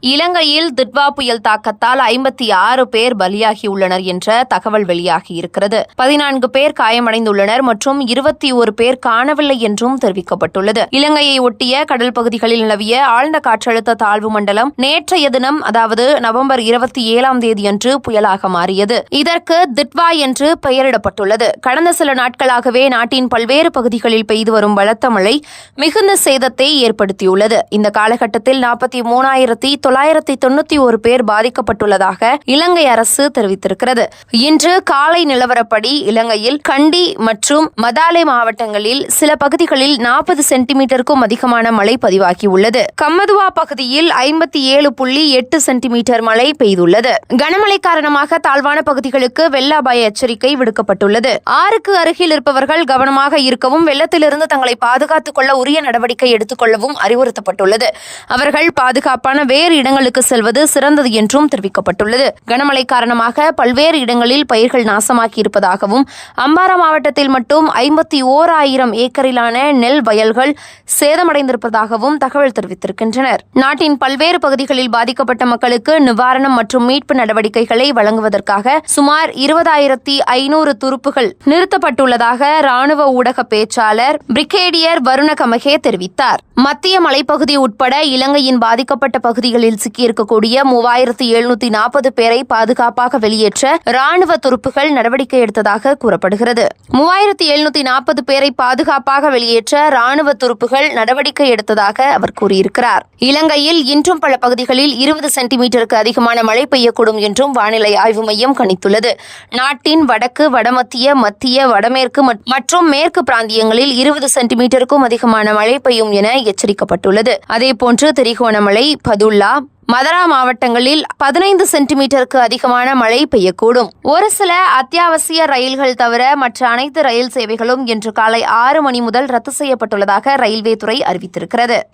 இலங்கையில் திட்வா புயல் தாக்கத்தால் ஐம்பத்தி ஆறு பேர் பலியாகியுள்ளனர் என்ற தகவல் வெளியாகியிருக்கிறது பதினான்கு பேர் காயமடைந்துள்ளனர் மற்றும் இருபத்தி ஒரு பேர் காணவில்லை என்றும் தெரிவிக்கப்பட்டுள்ளது. இலங்கையை ஒட்டிய கடல் பகுதிகளில் நிலவிய ஆழ்ந்த காற்றழுத்த தாழ்வு மண்டலம் நேற்றைய தினம் அதாவது நவம்பர் இருபத்தி ஏழாம் தேதியன்று புயலாக மாறியது. இதற்கு திட்வா என்று பெயரிடப்பட்டுள்ளது. கடந்த சில நாட்களாகவே நாட்டின் பல்வேறு பகுதிகளில் பெய்து வரும் பலத்த மழை மிகுந்த சேதத்தை ஏற்படுத்தியுள்ளது. இந்த காலகட்டத்தில் நாற்பத்தி மூணாயிரத்தி தொள்ளாயிரத்தி தொண்ணூத்தி ஒரு பேர் பாதிக்கப்பட்டுள்ளதாக இலங்கை அரசு தெரிவித்திருக்கிறது. இன்று காலை நிலவரப்படி இலங்கையில் கண்டி மற்றும் மதாலே மாவட்டங்களில் சில பகுதிகளில் நாற்பது சென்டிமீட்டருக்கும் அதிகமான மழை பதிவாகியுள்ளது. கம்மதுவா பகுதியில் ஐம்பத்தி ஏழு புள்ளி எட்டு சென்டிமீட்டர் மழை பெய்துள்ளது. கனமழை காரணமாக தாழ்வான பகுதிகளுக்கு வெள்ள அபாய எச்சரிக்கை விடுக்கப்பட்டுள்ளது. ஆறுக்கு அருகில் இருப்பவர்கள் கவனமாக இருக்கவும் வெள்ளத்திலிருந்து தங்களை பாதுகாத்துக் கொள்ள உரிய நடவடிக்கை எடுத்துக் கொள்ளவும் அறிவுறுத்தப்பட்டுள்ளது. அவர்கள் பாதுகாப்பான வேறு இடங்களுக்கு செல்வது சிறந்தது என்றும் தெரிவிக்கப்பட்டுள்ளது. கனமழை காரணமாக பல்வேறு இடங்களில் பயிர்கள் நாசமாக்கி இருப்பதாகவும் அம்பாரா மாவட்டத்தில் மட்டும் ஐம்பத்தி ஓர் ஆயிரம் ஏக்கரிலான நெல் வயல்கள் சேதமடைந்திருப்பதாகவும் தகவல் தெரிவித்திருக்கின்றனர். நாட்டின் பல்வேறு பகுதிகளில் பாதிக்கப்பட்ட மக்களுக்கு நிவாரணம் மற்றும் மீட்பு நடவடிக்கைகளை வழங்குவதற்காக சுமார் இருபதாயிரத்தி ஐநூறு துருப்புகள் நிறுத்தப்பட்டுள்ளதாக ராணுவ ஊடக பேச்சாளர் பிரிகேடியர் வருண கமகே தெரிவித்தார். மத்திய மலைப்பகுதி உட்பட இலங்கையின் பாதிக்கப்பட்ட பகுதிகளில் சிக்கியிருக்கக்கூடிய மூவாயிரத்து எழுநூத்தி நாற்பது பேரை பாதுகாப்பாக வெளியேற்ற ராணுவ துருப்புகள் நடவடிக்கை எடுத்ததாக கூறப்படுகிறது. மூவாயிரத்து எழுநூத்தி நாற்பது பேரை பாதுகாப்பாக வெளியேற்ற ராணுவ துருப்புகள் நடவடிக்கை எடுத்ததாக அவர் கூறியிருக்கிறார். இலங்கையில் இன்றும் பல பகுதிகளில் இருபது சென்டிமீட்டருக்கு அதிகமான மழை பெய்யக்கூடும் என்றும் வானிலை ஆய்வு மையம் கணித்துள்ளது. நாட்டின் வடக்கு வடமத்திய மத்திய வடமேற்கு மற்றும் மேற்கு பிராந்தியங்களில் இருபது சென்டிமீட்டருக்கும் அதிகமான மழை பெய்யும் என எச்சரிக்கப்பட்டுள்ளது. அதேபோன்று திரிகோணமலை பதுல்லா மதரா மாவட்டங்களில் பதினைந்து சென்டிமீட்டருக்கு அதிகமான மழை பெய்யக்கூடும். ஒரு சில அத்தியாவசிய ரயில்கள் தவிர மற்ற அனைத்து ரயில் சேவைகளும் இன்று காலை ஆறு மணி முதல் ரத்து செய்யப்பட்டுள்ளதாக ரயில்வே துறை அறிவித்திருக்கிறது.